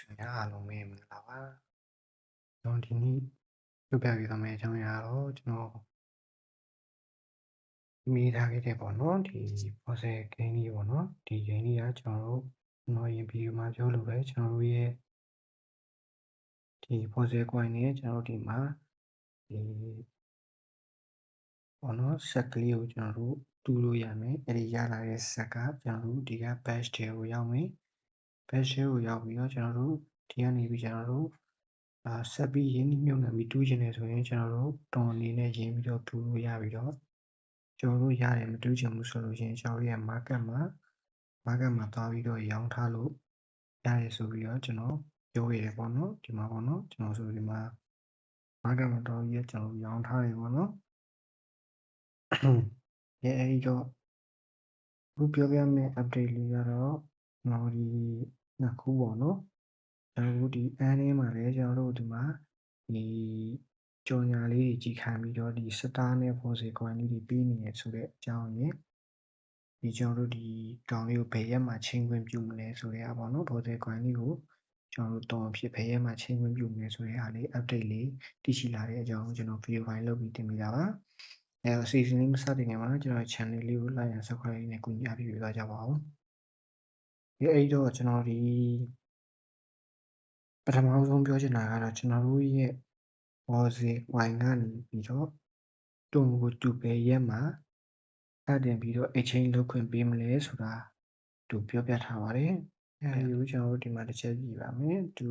ခင်ဗျာအားလုံးပဲမင်္ဂလာပါကျွန်တော်ဒီနေ့ပြပြပေးသွားမယ့်အကြောင်းအရာတော့ကျွန်တော်မိထားခဲ့တဲ့ပေါ့နော်ဒီ fossil ဂိမ်းကြီးပေါ့နော်ဒီဂိမ်းကြီးကကျွန်တော်တို့ကျွန်တော်ရင်ဗီဒီယိုမှာပြောလို့ပဲကျွန်တော်တို့ရဲ့ဒီ fossil coin နဲ့ကျွန်တော်တို့ဒီမှာဒီပေါ့နော်ဆက်ကလေးကိုကျွန်တော်တို့တူးလို့ရမယ်အဲ့ဒီရလာတဲ့ဆက်ကကျွန်တော်တို့ဒီက batch တွေကိုရောက်မယ် batch ကိုရောက်ပြီးတော့ကျွန်တော်တို့ဒီကနေပြီးကျွန်တော်တို့အာဆက်ပြီးရင်းနှီးမြှုပ်နှံပြီးတူးချင်တယ်ဆိုရင်ကျွန်တော်တို့တွန်အနေနဲ့ရင်းပြီးတော့တူးလို့ရပြီးတော့ကျွန်တော်တို့ရတယ်မတူးချင်ဘူးဆိုလို့ရှိရင်ကျွန်တော်တို့ရဲ့ market မှာ market မှာသွားပြီးတော့ရောင်းထားလို့ရတယ်ဆိုပြီးတော့ကျွန်တော်ပြောရတယ်ပေါ့နော်ဒီမှာပေါ့နော်ကျွန်တော်ဆိုဒီမှာ market မှာတော့ရကျွန်တော်ရောင်းထားတယ်ပေါ့နော်အဲအဲဒီတော့ခုပြောပြမယ့် update လေးကတော့ကျွန်တော်ဒီ နှစ်ခုပေါ့နော်ကျွန်တော်တို့ဒီအန်းထဲမှာလည်းကျွန်တော်တို့ဒီမှာဒီကြော်ညာလေးတွေကြီးခံပြီးတော့ဒီ star နဲ့ fossil coin လေးတွေပေးနေရဆိုတဲ့အကြောင်းရင်းဒီကျွန်တော်တို့ဒီကောင်လေးကိုဘယ်ရက်မှာချိန်ခွင့်ပြုမလဲဆိုတဲ့အပေါ့နော် fossil coin လေးကိုကျွန်တော်တို့တောင်းဖြစ်ဘယ်ရက်မှာချိန်ခွင့်ပြုမလဲဆိုတဲ့အားလေး update လေးသိရှိလာတဲ့အကြောင်းကိုကျွန်တော် video file လုပ်ပြီးတင်ပြတာပါအဲအစီအစဉ်လေးမစတင်ခင်မှာကျွန်တော် channel လေးကို like and subscribe နဲ့ကူညီအားပေးပေးသွားကြပါဦး ဒီအဲ့တော့ကျွန်တော်ဒီပထမဆုံးပြောချင်တာကတော့ကျွန်တော်တို့ရဲ့ Fossil coin ကနေပြီးတော့တုံကိုတူပဲရက်မှာစတင်ပြီးတော့ exchange လုပ်ခွင့်ပေးမလဲဆိုတာသူပြောပြထားပါတယ်အဲဒီကိုကျွန်တော်တို့ဒီမှာတစ်ချက်ကြည့်ပါမယ်သူ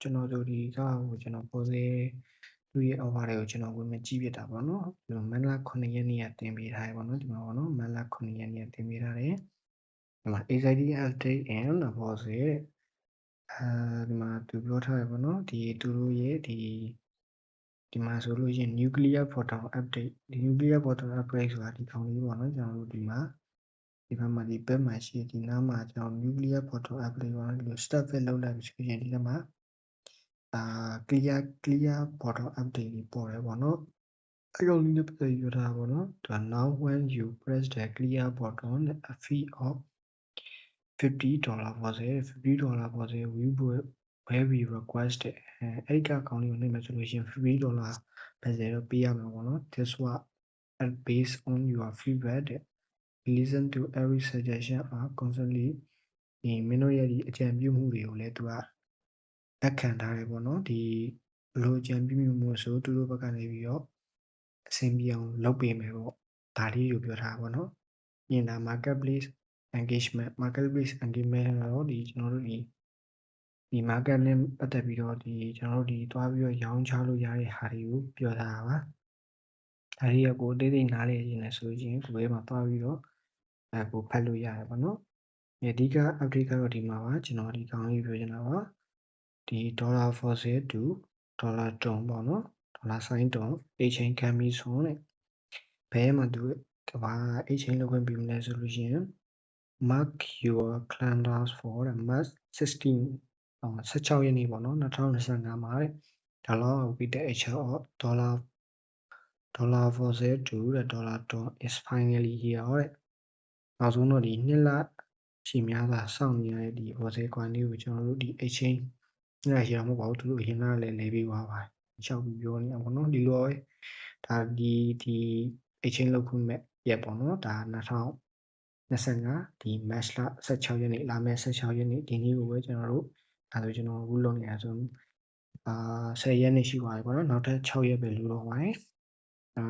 ကျွန်တော်တို့ဒီကဟိုကျွန်တော် Fossil သူ့ရဲ့ offer တွေကိုကျွန်တော်ဝင်မကြည့်ပြတာပေါ့နော်ဒီမန်လာ9ရက်နေ့ကတင်ပေးထားတယ်ပေါ့နော်ဒီမှာပေါ့နော်မန်လာ9ရက်နေ့ကတင်ပေးထားတယ် ဒီမှာ AID update and Fossil အဲဒီမှာသူပြောထားရပေါ့နော်ဒီသူတို့ရဲ့ဒီဒီမှာဆိုလို့ရှိရင် nuclear photon update ဒီ nuclear photon upgrade ဆိုတာဒီကောင်လေးပေါ့နော်ကျွန်တော်တို့ဒီမှာဒီဘက်မှာဒီဘက်မှာရှိဒီနားမှာကျွန်တော် nuclear photon upgrade ပေါ့နော်ဒီလို step fit လုပ်လိုက်ပြီဆိုရင်ဒီထဲမှာအာ clear clear photon update ကြီးပေါ်တယ်ပေါ့နော်အဲ့ကောင်လေးနဲ့ပတ်သက်ပြီးပြောထားတာပေါ့နော်ဒါ now when you press the clear button a fee of 50 dollar ပေါ်စေ50 dollar ပေါ်စေ we will where we request အဲအဲ့ဒီကအကောင့်လေးကိုနှိပ်မယ်ဆိုလို့ရှိရင်50 dollar ပဲစေတော့ပေးရမှာပေါ့နော် this was and based on your feedback listen to every suggestion are constantly ဒီမင်းတို့ရဲ့ဒီအကြံပြုမှုတွေကိုလည်းသူကလက်ခံထားတယ်ပေါ့နော်ဒီဘလို့အကြံပြုမှုဆိုသူတို့ဘက်ကနေပြီးတော့အဆင်ပြေအောင်လုပ်ပေးမယ်ပေါ့ဒါလေးကိုပြောထားပါပေါ့နော်ညင်တာ marketplace engagement marketplace engagement ကတော့ဒီကျွန်တော်တို့ဒီဒီ market နဲ့ပတ်သက်ပြီးတော့ဒီကျွန်တော်တို့ဒီတွားပြီးတော့ရောင်းချလို့ရတဲ့ဟာတွေကိုပြောထားတာပါဒါတွေကကိုအသေးသေးနားလေရင်လည်းဆိုရင်ကိုယ်ပဲမှာတွားပြီးတော့အဲကိုဖတ်လို့ရတယ်ပေါ့နော်အဓိက update ကတော့ဒီမှာပါကျွန်တော်ဒီကောင်းလေးပြောချင်တာပါဒီ dollar fossil to dollar ton ပေါ့နော် dollar sign ton exchange ခံပြီးဆိုတဲ့ဘယ်မှာသူကဘာ exchange လုပ်ခွင့်ပြုမလဲဆိုလို့ရှိရင် mark your calendars for the March 16 16ရက်နေ့ပေါ့နော်2025မှာတဲ့ dollar with the HR dollar dollar fossil to the dollar ton is finally here တဲ့နောက်ဆုံးတော့ဒီနှစ်လရှိများစွာစောင့်နေရတဲ့ဒီ fossil coin လေးကိုကျွန်တော်တို့ဒီ exchange နဲ့ရမှာမဟုတ်ဘူးသူတို့အရင်ကလည်းလဲပေးသွားပါတယ်။ရှောက်ပြီးပြောနေတာပေါ့နော်ဒီလိုပဲဒါဒီဒီ exchange လုပ်ခွင့်မဲ့ရက်ပေါ့နော်ဒါ2000 25ဒီ match လ16ရက်နေ့လာမယ့်16ရက်နေ့ဒီနေ့ကိုပဲကျွန်တော်တို့အဲဆိုကျွန်တော်အခုလုပ်နေတာဆိုအာ10ရက်နေ့ရှိပါတယ်ပေါ့နော်နောက်ထပ်6ရက်ပဲလူတော့ပါတယ်အာ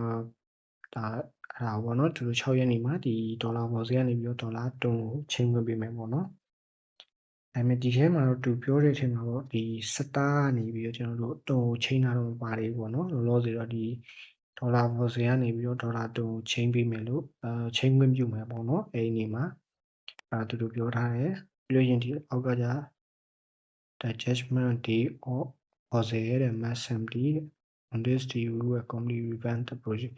ဒါအဲ့ဒါပေါ့နော်သူတို့6ရက်နေ့မှာဒီဒေါ်လာပေါ်စီကနေပြီးတော့ဒေါ်လာတုံးကိုချိန်ဝင်ပေးမယ်ပေါ့နော်ဒါပေမဲ့ဒီထဲမှာတော့သူပြောတဲ့အချိန်မှာပေါ့ဒီစတားကနေပြီးတော့ကျွန်တော်တို့တုံးကိုချိန်တာတော့မပါသေးဘူးပေါ့နော်လောလောဆယ်တော့ဒီ ဒေါ်လာပေါ်စီကနေပြီးတော့ဒေါ်လာတုံးချိန်ပေးမယ်လို့အဲချိန်ခွင့်ပြုမယ်ပေါ့နော်အဲဒီနေ့မှာအဲသူတို့ပြောထားတယ်ပြီးလို့ရင်ဒီအောက်ကじゃ the judgment day of Jose and Assembly on this day we will complete revamp the project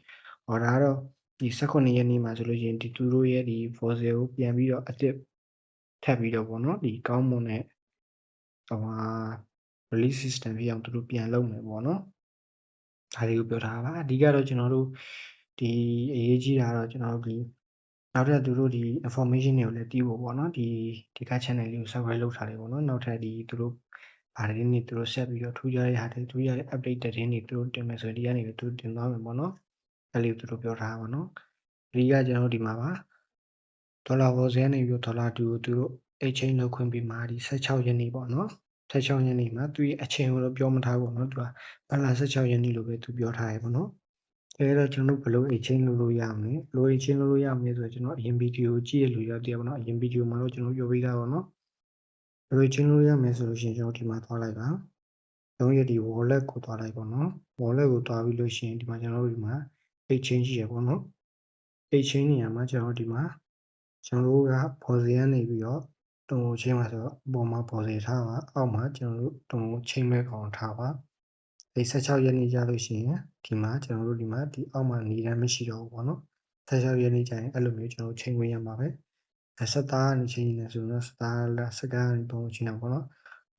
ဟောဒါတော့ဒီ18ရက်နေ့မှာဆိုလို့ရှိရင်ဒီသူတို့ရဲ့ဒီ Jose ကိုပြန်ပြီးတော့အစ်စ်ထပ်ပြီးတော့ပေါ့နော်ဒီကောင်းမွန်တဲ့ဟိုဟာ release system ဖြစ်အောင်သူတို့ပြန်လုပ်မယ်ပေါ့နော် ဒါတွေကိုပြောထားပါအဓိကတော့ကျွန်တော်တို့ဒီအရေးကြီးတာတော့ကျွန်တော်တို့ဒီနောက်ထပ်သူတို့ဒီ information တွေကိုလည်းတီးဖို့ပေါ့နော်ဒီဒီက channel လေးကို subscribe လုပ်ထားတယ်ပေါ့နော်နောက်ထပ်ဒီသူတို့ဘာသတင်းတွေသူတို့ဆက်ပြီးတော့ထူးခြားတဲ့ဟာတွေထူးခြားတဲ့ update သတင်းတွေသူတို့တင်မယ်ဆိုရင်ဒီကနေပြီးသူတို့တင်သွားမယ်ပေါ့နော်အဲ့လိုသူတို့ပြောထားတာပေါ့နော်အဓိကကျွန်တော်တို့ဒီမှာပါဒေါ်လာဘောဇဲနေပြီးဒေါ်လာတူကိုသူတို့ exchange လုပ်ခွင့်ပေးမှာဒီ16ရက်နေ့ပေါ့နော် 16ရက်နေ့မှာသူရဲ့အချိန်ကိုတော့ပြောမထားဘူးပေါ့နော်သူကဘလာ16ရက်နေ့လို့ပဲသူပြောထားရပေါ့နော်အဲတော့ကျွန်တော်တို့ဘယ်လို exchange လုပ်လို့ရမလဲဘယ်လို exchange လုပ်လို့ရမလဲဆိုတော့ကျွန်တော်အရင် video ကိုကြည့်ရလို့ရတဲ့ပေါ့နော်အရင် video မှာတော့ကျွန်တော်ပြောပေးတာပေါ့နော်ဘယ်လို exchange လုပ်ရမလဲဆိုလို့ရှိရင်ကျွန်တော်ဒီမှာသွားလိုက်ပါလုံးရဒီ wallet ကိုသွားလိုက်ပေါ့နော် wallet ကိုသွားပြီးလို့ရှိရင်ဒီမှာကျွန်တော်တို့ဒီမှာ exchange ရှိရပေါ့နော် exchange နေရာမှာကျွန်တော်ဒီမှာကျွန်တော်တို့ကပေါ်စီကနေပြီးတော့ တုံချင်းမှာဆိုတော့အပေါ်မှာပေါ်စီထားပါအောက်မှာကျွန်တော်တို့တုံချင်းမဲ့ကောင်ထားပါဒီ16ရက်နေ့ကြာလို့ရှိရင်ဒီမှာကျွန်တော်တို့ဒီမှာဒီအောက်မှာနေရမရှိတော့ဘူးပေါ့နော်16ရက်နေ့ကြာရင်အဲ့လိုမျိုးကျွန်တော်ချိန်ဝင်ရမှာပဲစက်သားကနေချိန်နေဆိုတော့စတားလာစကန်ကနေပုံချင်းအောင်ပေါ့နော်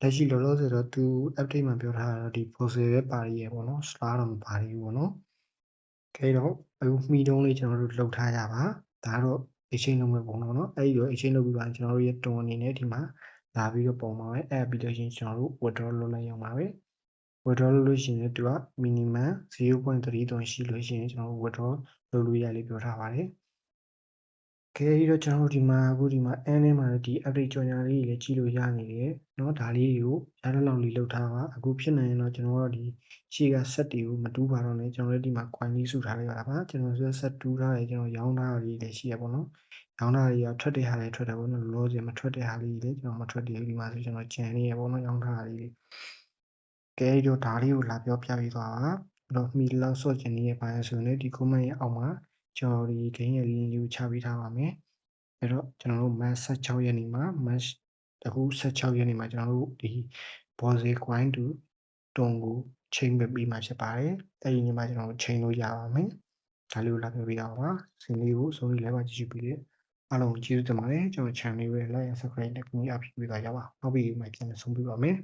လက်ရှိလောလောဆယ်တော့သူ update မှာပြောထားတာတော့ဒီ process ပဲပါရည်ပေါ့နော် star တော့မပါရဘူးပေါ့နော်ခဲတော့အခုမှီတုံးလေးကျွန်တော်တို့လှုပ်ထားရပါဒါတော့ exchange လုပ်မဲ့ပုံတော့เนาะအဲ့ဒီတော့ exchange လုပ်ပြီးပါကျွန်တော်တို့ရဲ့တွန်အနေနဲ့ဒီမှာလာပြီးတော့ပုံပါပဲအဲ့ပြီးလို့ရှိရင်ကျွန်တော်တို့ withdraw လုပ်လိုက်ရအောင်ပါပဲ withdraw လုပ်လို့ရှိရင်သူက minimum 0.3ရှိလို့ရှိရင်ကျွန်တော်တို့ withdraw လုပ်လို့ရလေးပြောထားပါတယ် ခဲပြီးတော့ကျွန်တော်တို့ဒီမှာအခုဒီမှာ n ထဲမှာဒီ update ကြော်ညာလေးတွေလည်းကြည့်လို့ရနေတယ်เนาะဒါလေးကိုရတဲ့လောက်လေးလုပ်ထားပါအခုဖြစ်နေရင်တော့ကျွန်တော်တို့ဒီရှေ့က set တွေကိုမတူးပါတော့နဲ့ကျွန်တော်တို့ဒီမှာ coin လေးစုထားလိုက်ပါပါကျွန်တော်တို့ set တူးထားတယ်ကျွန်တော်ရောင်းထားတာလေးလည်းရှိရပါတော့ရောင်းတာတွေကထွက်တဲ့ဟာတွေထွက်တယ်ပေါ့နော်လောဆယ်မထွက်တဲ့ဟာလေးတွေကျွန်တော်မထွက်သေးဘူးဒီမှာဆိုကျွန်တော်ကြံနေရပေါ့နော်ရောင်းထားတာလေးတွေကဲတော့ဒါလေးကိုလာပြောပြပေးသွားပါအဲ့တော့မီလောက်ဆော့ကျင်နေတဲ့ပိုင်းဆိုရင်ဒီ comment ရဲ့အောက်မှာ ကျွန်တော်ဒီ gain ရဲ့ link လေးကိုချပေးထားပါမယ်အဲ့တော့ကျွန်တော်တို့ match 16ရက်နေ့မှာ match တခု16ရက်နေ့မှာကျွန်တော်တို့ဒီ bose coin တူတုံကိုချိန်ပေးမှဖြစ်ပါတယ်အဲ့ဒီနေ့မှာကျွန်တော်တို့ချိန်လို့ရပါမယ်ဒါလေးကိုလာပြောပြအောင်ပါစင်လေးကိုစုံလေးလိုက်ပါကြည့်ကြည့်ပြီးလေအားလုံးကျေးဇူးတင်ပါတယ်ကျွန်တော် channel လေးပဲ like and subscribe နဲ့ကူညီအားပေးပေးကြပါနောက်ပြီးမှပြန်ဆုံပြပါမယ်